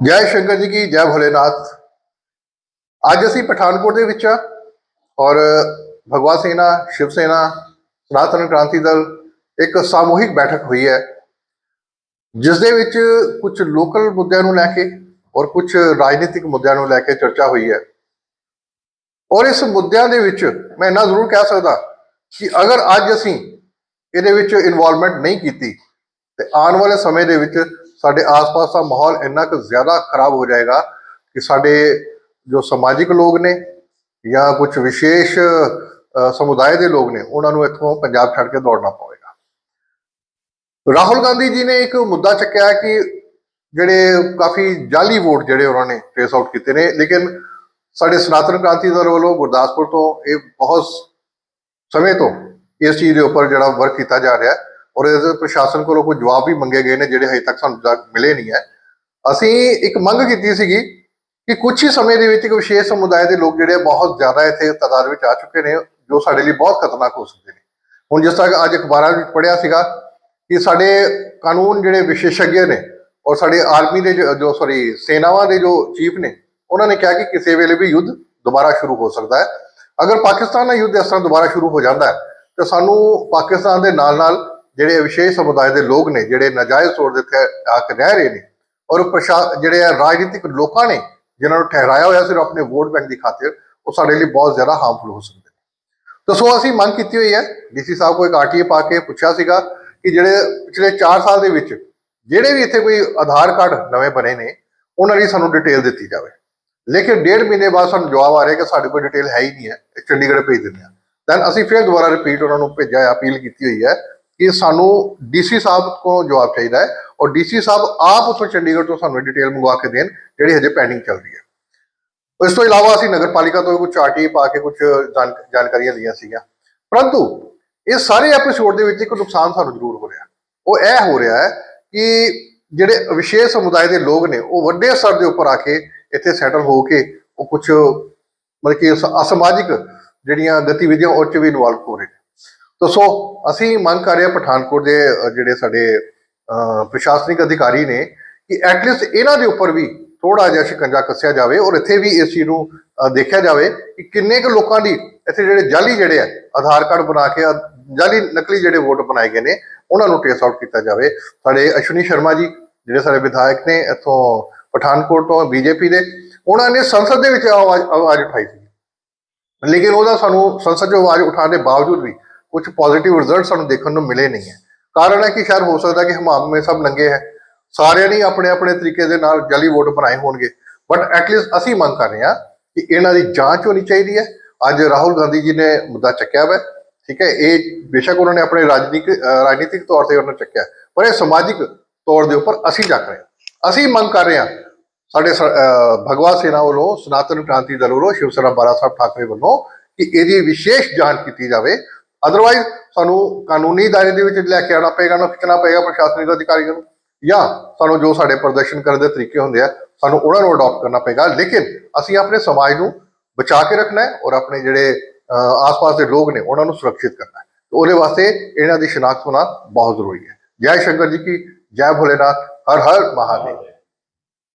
ਜੈ ਸ਼ੰਕਰ ਜੀ ਕੀ, ਜੈ ਭੋਲੇਨਾਥ। ਅੱਜ ਅਸੀਂ ਪਠਾਨਕੋਟ ਦੇ ਵਿੱਚ ਆ ਔਰ ਭਗਵਾ ਸੇਨਾ, ਸ਼ਿਵ ਸੇਨਾ, ਸਨਾਤਨ ਕ੍ਰਾਂਤੀ ਦਲ ਇੱਕ ਸਮੂਹਿਕ ਬੈਠਕ ਹੋਈ ਹੈ, ਜਿਸ ਦੇ ਵਿੱਚ ਕੁਝ ਲੋਕਲ ਮੁੱਦਿਆਂ ਨੂੰ ਲੈ ਕੇ ਔਰ ਕੁਝ ਰਾਜਨੀਤਿਕ ਮੁੱਦਿਆਂ ਨੂੰ ਲੈ ਕੇ ਚਰਚਾ ਹੋਈ ਹੈ। ਔਰ ਇਸ ਮੁੱਦਿਆਂ ਦੇ ਵਿੱਚ ਮੈਂ ਇਹਨਾਂ ਜ਼ਰੂਰ ਕਹਿ ਸਕਦਾ ਕਿ ਅਗਰ ਅੱਜ ਅਸੀਂ ਇਹਦੇ ਵਿੱਚ ਇਨਵੋਲਵਮੈਂਟ ਨਹੀਂ ਕੀਤੀ, ਤੇ ਆਉਣ ਵਾਲੇ ਸਮੇਂ ਦੇ ਵਿੱਚ ਸਾਡੇ ਆਸ-ਪਾਸ ਦਾ ਮਾਹੌਲ ਇੰਨਾ ਕੁ ਜ਼ਿਆਦਾ ਖਰਾਬ ਹੋ ਜਾਏਗਾ ਕਿ ਸਾਡੇ ਜੋ ਸਮਾਜਿਕ ਲੋਕ ਨੇ ਜਾਂ ਕੁਝ ਵਿਸ਼ੇਸ਼ ਸਮੁਦਾਇ ਦੇ ਲੋਕ ਨੇ, ਉਹਨਾਂ ਨੂੰ ਇੱਥੋਂ ਪੰਜਾਬ ਛੱਡ ਕੇ ਦੌੜਨਾ ਪਵੇਗਾ। ਰਾਹੁਲ ਗਾਂਧੀ ਜੀ ਨੇ ਇੱਕ ਮੁੱਦਾ ਚੱਕਿਆ ਕਿ ਜਿਹੜੇ ਕਾਫੀ ਜਾਲੀ ਵੋਟ ਜਿਹੜੇ ਉਹਨਾਂ ਨੇ ਟ੍ਰੇਸ ਆਊਟ ਕੀਤੇ ਨੇ, ਲੇਕਿਨ ਸਾਡੇ ਸਨਾਤਨ ਕ੍ਰਾਂਤੀ ਦਲ ਵੱਲੋਂ ਗੁਰਦਾਸਪੁਰ ਤੋਂ ਇਹ ਬਹੁਤ ਸਮੇਂ ਤੋਂ ਇਸ ਚੀਜ਼ ਦੇ ਉੱਪਰ ਜਿਹੜਾ ਵਰਕ ਕੀਤਾ ਜਾ ਰਿਹਾ ਹੈ। ਔਰ ਇਹਦੇ ਪ੍ਰਸ਼ਾਸਨ ਕੋਲੋਂ ਕੋਈ ਜਵਾਬ ਵੀ ਮੰਗੇ ਗਏ ਨੇ ਜਿਹੜੇ ਹਜੇ ਤੱਕ ਸਾਨੂੰ ਤੱਕ ਮਿਲੇ ਨਹੀਂ ਹੈ। ਅਸੀਂ ਇੱਕ ਮੰਗ ਕੀਤੀ ਸੀਗੀ ਕਿ ਕੁਝ ਹੀ ਸਮੇਂ ਦੇ ਵਿੱਚ ਇੱਕ ਵਿਸ਼ੇਸ਼ ਸਮੁਦਾਇ ਦੇ ਲੋਕ ਜਿਹੜੇ ਬਹੁਤ ਜ਼ਿਆਦਾ ਇੱਥੇ ਤਾਦਾਦ ਵਿੱਚ ਆ ਚੁੱਕੇ ਨੇ, ਜੋ ਸਾਡੇ ਲਈ ਬਹੁਤ ਖਤਰਨਾਕ ਹੋ ਸਕਦੇ ਨੇ। ਹੁਣ ਜਿਸ ਤਰ੍ਹਾਂ ਅੱਜ ਅਖਬਾਰਾਂ ਵਿੱਚ ਪੜ੍ਹਿਆ ਸੀਗਾ ਕਿ ਸਾਡੇ ਕਾਨੂੰਨ ਜਿਹੜੇ ਵਿਸ਼ੇਸ਼ੱਗ ਨੇ ਔਰ ਸਾਡੇ ਆਰਮੀ ਦੇ ਜੋ- ਜੋ ਸੌਰੀ ਸੈਨਾਵਾਂ ਦੇ ਜੋ ਚੀਫ ਨੇ, ਉਹਨਾਂ ਨੇ ਕਿਹਾ ਕਿ ਕਿਸੇ ਵੇਲੇ ਵੀ ਯੁੱਧ ਦੁਬਾਰਾ ਸ਼ੁਰੂ ਹੋ ਸਕਦਾ ਹੈ। ਅਗਰ ਪਾਕਿਸਤਾਨ ਨਾਲ ਯੁੱਧ ਇਸ ਤਰ੍ਹਾਂ ਦੁਬਾਰਾ ਸ਼ੁਰੂ ਹੋ ਜਾਂਦਾ ਹੈ, ਤਾਂ ਸਾਨੂੰ ਪਾਕਿਸਤਾਨ ਦੇ ਨਾਲ ਨਾਲ ਜਿਹੜੇ ਵਿਸ਼ੇਸ਼ ਸਮੁਦਾਇ ਦੇ ਲੋਕ ਨੇ, ਜਿਹੜੇ ਨਾਜਾਇਜ਼ ਤੌਰ ਤੇ ਇੱਥੇ ਆ ਕੇ ਰਹਿ ਰਹੇ ਨੇ ਔਰ ਪ੍ਰਸ਼ਾ, ਜਿਹੜੇ ਆ ਰਾਜਨੀਤਿਕ ਲੋਕਾਂ ਨੇ, ਜਿਨ੍ਹਾਂ ਨੂੰ ਠਹਿਰਾਇਆ ਹੋਇਆ ਸਿਰਫ ਆਪਣੇ ਵੋਟ ਬੈਂਕ ਦੀ ਖਾਤਰ, ਉਹ ਸਾਡੇ ਲਈ ਬਹੁਤ ਜ਼ਿਆਦਾ ਹਾਰਮਫੁਲ ਹੋ ਸਕਦੇ ਨੇ। ਤਾਂ ਸੋ ਅਸੀਂ ਮੰਗ ਕੀਤੀ ਹੋਈ ਹੈ ਡੀਸੀ ਸਾਹਿਬ ਕੋਲ ਇੱਕ ਆਰਟੀਏ ਪਾ ਕੇ ਪੁੱਛਿਆ ਸੀਗਾ ਕਿ ਜਿਹੜੇ ਪਿਛਲੇ 4 ਸਾਲ ਦੇ ਵਿੱਚ ਜਿਹੜੇ ਵੀ ਇੱਥੇ ਕੋਈ ਆਧਾਰ ਕਾਰਡ ਨਵੇਂ ਬਣੇ ਨੇ, ਉਹਨਾਂ ਦੀ ਸਾਨੂੰ ਡਿਟੇਲ ਦਿੱਤੀ ਜਾਵੇ। ਲੇਕਿਨ ਡੇਢ ਮਹੀਨੇ ਬਾਅਦ ਸਾਨੂੰ ਜਵਾਬ ਆ ਰਿਹਾ ਕਿ ਸਾਡੇ ਕੋਲ ਡਿਟੇਲ ਹੈ ਹੀ ਨਹੀਂ ਹੈ ਚੰਡੀਗੜ੍ਹ ਭੇਜ ਦਿੰਦੇ ਆ। ਦੈਨ ਅਸੀਂ ਫਿਰ ਦੁਬਾਰਾ ਰਿਪੀਟ ਉਹਨਾਂ ਨੂੰ ਭੇਜਿਆ, ਅਪੀਲ ਕੀਤੀ ਹੋਈ ਹੈ ਕਿ ਸਾਨੂੰ ਡੀਸੀ ਸਾਹਿਬ ਕੋਲੋਂ ਜਵਾਬ ਚਾਹੀਦਾ ਹੈ ਔਰ ਡੀਸੀ ਸਾਹਿਬ ਆਪ ਉੱਥੋਂ ਚੰਡੀਗੜ੍ਹ ਤੋਂ ਸਾਨੂੰ ਡਿਟੇਲ ਮੰਗਵਾ ਕੇ ਦੇਣ, ਜਿਹੜੀ ਹਜੇ ਪੈਂਡਿੰਗ ਚੱਲ ਰਹੀ ਹੈ। ਇਸ ਤੋਂ ਇਲਾਵਾ ਅਸੀਂ ਨਗਰਪਾਲਿਕਾ ਤੋਂ ਕੁਝ ਆਰਟੀ ਪਾ ਕੇ ਕੁਝ ਜਾਣ- ਜਾਣਕਾਰੀਆਂ ਲਈਆਂ ਸੀਗੀਆਂ। ਪਰੰਤੂ ਇਹ ਸਾਰੇ ਐਪੀਸੋਡ ਦੇ ਵਿੱਚ ਇੱਕ ਨੁਕਸਾਨ ਸਾਨੂੰ ਜ਼ਰੂਰ ਹੋ ਰਿਹਾ। ਉਹ ਇਹ ਹੋ ਰਿਹਾ ਹੈ ਕਿ ਜਿਹੜੇ ਵਿਸ਼ੇਸ਼ ਸਮੁਦਾਇ ਦੇ ਲੋਕ ਨੇ, ਉਹ ਵੱਡੇ ਸਤਰ ਦੇ ਉੱਪਰ ਆ ਕੇ ਇੱਥੇ ਸੈਟਲ ਹੋ ਕੇ ਉਹ ਕੁਝ ਮਤਲਬ ਕਿ ਅਸ- ਅਸਮਾਜਿਕ ਜਿਹੜੀਆਂ ਗਤੀਵਿਧੀਆਂ ਉਹ 'ਚ ਵੀ ਇਨਵੋਲਵ ਹੋ ਰਹੇ ਨੇ। ਤਾਂ ਸੋ ਅਸੀਂ ਮੰਗ ਕਰ ਰਹੇ ਹਾਂ ਪਠਾਨਕੋਟ ਦੇ ਜਿਹੜੇ ਸਾਡੇ ਪ੍ਰਸ਼ਾਸਨਿਕ ਅਧਿਕਾਰੀ ਨੇ ਕਿ ਐਟਲੀਸਟ ਇਹਨਾਂ ਦੇ ਉੱਪਰ ਵੀ ਥੋੜਾ ਜਿਹਾ ਸ਼ਿਕੰਜਾ ਕੱਸਿਆ ਜਾਵੇ ਔਰ ਇੱਥੇ ਵੀ ਇਸ ਚੀਜ਼ ਨੂੰ ਦੇਖਿਆ ਜਾਵੇ ਕਿ ਕਿੰਨੇ ਕੁ ਲੋਕਾਂ ਦੀ ਇੱਥੇ ਜਿਹੜੇ ਜਾਲੀ ਜਿਹੜੇ ਆ, ਆਧਾਰ ਕਾਰਡ ਬਣਾ ਕੇ ਜਾਲੀ ਨਕਲੀ ਜਿਹੜੇ ਵੋਟ ਬਣਾਏ ਗਏ ਨੇ, ਉਹਨਾਂ ਨੂੰ ਟ੍ਰੇਸ ਆਊਟ ਕੀਤਾ ਜਾਵੇ। ਸਾਡੇ ਅਸ਼ਵਨੀ ਸ਼ਰਮਾ ਜੀ, ਜਿਹੜੇ ਸਾਡੇ ਵਿਧਾਇਕ ਨੇ ਇੱਥੋਂ ਪਠਾਨਕੋਟ ਤੋਂ, ਬੀਜੇਪੀ ਦੇ, ਉਹਨਾਂ ਨੇ ਸੰਸਦ ਦੇ ਵਿੱਚ ਆਵਾਜ਼ ਆਵਾਜ਼ ਉਠਾਈ ਸੀ। ਲੇਕਿਨ ਉਹਦਾ ਸਾਨੂੰ ਸੰਸਦ 'ਚ ਆਵਾਜ਼ ਉਠਾਉਣ ਦੇ ਬਾਵਜੂਦ ਵੀ ਕੁਝ ਪੋਜ਼ਿਟਿਵ ਰਿਜ਼ਲਟ ਸਾਨੂੰ ਦੇਖਣ ਨੂੰ ਮਿਲੇ ਨਹੀਂ ਹੈ। ਕਾਰਨ ਹੈ ਕਿ ਸ਼ਾਇਦ ਹੋ ਸਕਦਾ ਕਿ ਹਮਾਮ ਮੇ ਸਭ ਨੰਗੇ ਹੈ। ਸਾਰਿਆਂ ਨੇ ਆਪਣੇ ਆਪਣੇ ਤਰੀਕੇ ਦੇ ਨਾਲ ਜਾਲੀ ਵੋਟ ਬਣਾਏ ਹੋਣਗੇ। ਬਟ ਐਟਲੀਸਟ ਅਸੀਂ ਮੰਗ ਕਰ ਰਹੇ ਹਾਂ ਕਿ ਇਹਨਾਂ ਦੀ ਜਾਂਚ ਹੋਣੀ ਚਾਹੀਦੀ ਹੈ। ਅੱਜ ਰਾਹੁਲ ਗਾਂਧੀ ਜੀ ਨੇ ਮੁੱਦਾ ਚੱਕਿਆ ਵਾ, ਠੀਕ ਹੈ? ਇਹ ਬੇਸ਼ੱਕ ਉਹਨਾਂ ਨੇ ਆਪਣੇ ਰਾਜਨੀਤਿਕ ਰਾਜਨੀਤਿਕ ਤੌਰ ਤੇ ਉਹਨਾਂ ਨੇ ਚੱਕਿਆ। ਪਰ ਇਹ ਸਮਾਜਿਕ ਤੌਰ ਦੇ ਉੱਪਰ ਅਸੀਂ ਚੱਕ ਰਹੇ ਹਾਂ। ਅਸੀਂ ਮੰਗ ਕਰ ਰਹੇ ਹਾਂ ਸਾਡੇ ਸ- ਅਹ ਭਗਵਾ ਸੇਨਾ ਵੱਲੋਂ, ਸਨਾਤਨ ਕ੍ਰਾਂਤੀ ਦਲ ਵੱਲੋਂ, ਸ਼ਿਵ ਸੈਨਾ ਬਾਲਾ ਸਾਹਿਬ ਠਾਕਰੇ ਵੱਲੋਂ ਕਿ ਇਹਦੀ ਵਿਸ਼ੇਸ਼ ਜਾਂਚ ਕੀਤੀ ਜਾਵੇ। ਅਦਰਵਾਈਜ਼ ਸਾਨੂੰ ਕਾਨੂੰਨੀ ਦਾਇਰੇ ਦੇ ਵਿੱਚ ਲੈ ਕੇ ਆਉਣਾ ਪਏਗਾ, ਨਾ ਖਿੱਚਣਾ ਪਏਗਾ ਪ੍ਰਸ਼ਾਸਨਿਕ ਅਧਿਕਾਰੀਆਂ ਨੂੰ, ਜਾਂ ਸਾਨੂੰ ਜੋ ਸਾਡੇ ਪ੍ਰਦਰਸ਼ਨ ਕਰਨ ਦੇ ਤਰੀਕੇ ਹੁੰਦੇ ਆ, ਸਾਨੂੰ ਉਹਨਾਂ ਨੂੰ ਅਡਾਪਟ ਕਰਨਾ ਪਏਗਾ। ਲੇਕਿਨ ਅਸੀਂ ਆਪਣੇ ਸਮਾਜ ਨੂੰ ਬਚਾ ਕੇ ਰੱਖਣਾ ਹੈ ਔਰ ਆਪਣੇ ਜਿਹੜੇ ਆਸ-ਪਾਸ ਦੇ ਲੋਕ ਨੇ, ਉਹਨਾਂ ਨੂੰ ਸੁਰੱਖਿਅਤ ਕਰਨਾ ਹੈ। ਉਹਦੇ ਵਾਸਤੇ ਇਹਨਾਂ ਦੀ ਸ਼ਨਾਖਤ ਹੋਣਾ ਬਹੁਤ ਜ਼ਰੂਰੀ ਹੈ। ਜੈ ਸ਼ੰਕਰ ਜੀ ਕੀ, ਜੈ ਭੋਲੇਨਾਥ ਹਰ ਹਰ ਮਹਾਦੇਵ।